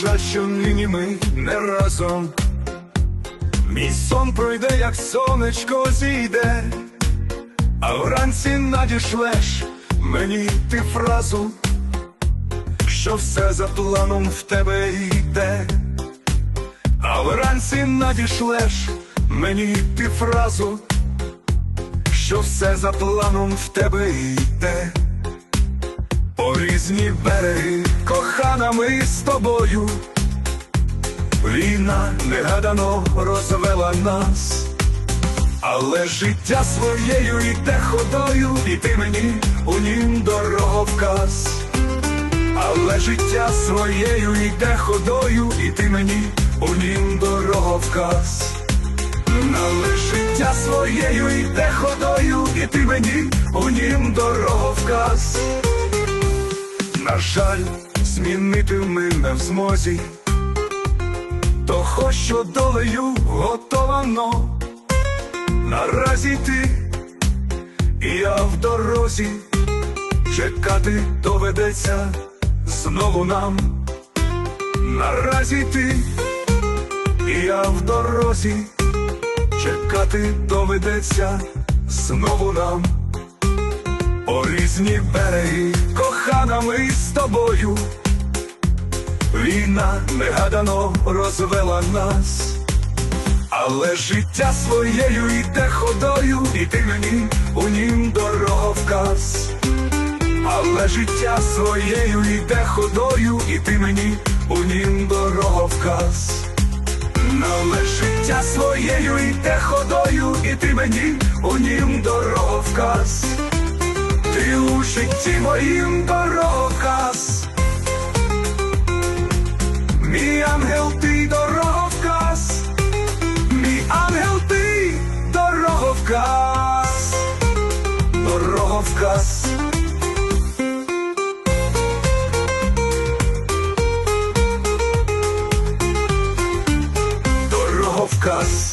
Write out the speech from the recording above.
жаль, що нині ми не разом. Мій сон пройде, як сонечко зійде, а вранці надішлеш мені ти фразу, що все за планом в тебе йде, а вранці надішлеш мені ти фразу, що все за планом в тебе йде. Різні береги, кохана, ми з тобою. Війна негадано розвела нас, але життя своєю йде ходою, і ти мені у нім дороговказ. Але життя своєю йде ходою, і ти мені у нім дороговказ. Але життя своєю йде ходою, і ти мені у нім дороговказ. На жаль, змінити ми не в змозі, того, що долею готовано. Наразі ти і я в дорозі, чекати доведеться знову нам. Наразі ти і я в дорозі, чекати доведеться знову нам. По різні береги, кохана, ми з тобою. Війна негадано розвела нас, але життя своєю йде ходою, і ти мені у нім дороговказ. Але життя своєю йде ходою, і ти мені у нім дороговказ. Але життя своєю йде ходою, і ти мені у нім дороговказ. Ти у житті моїм дороговказ. час, дорога вказ. Дорога.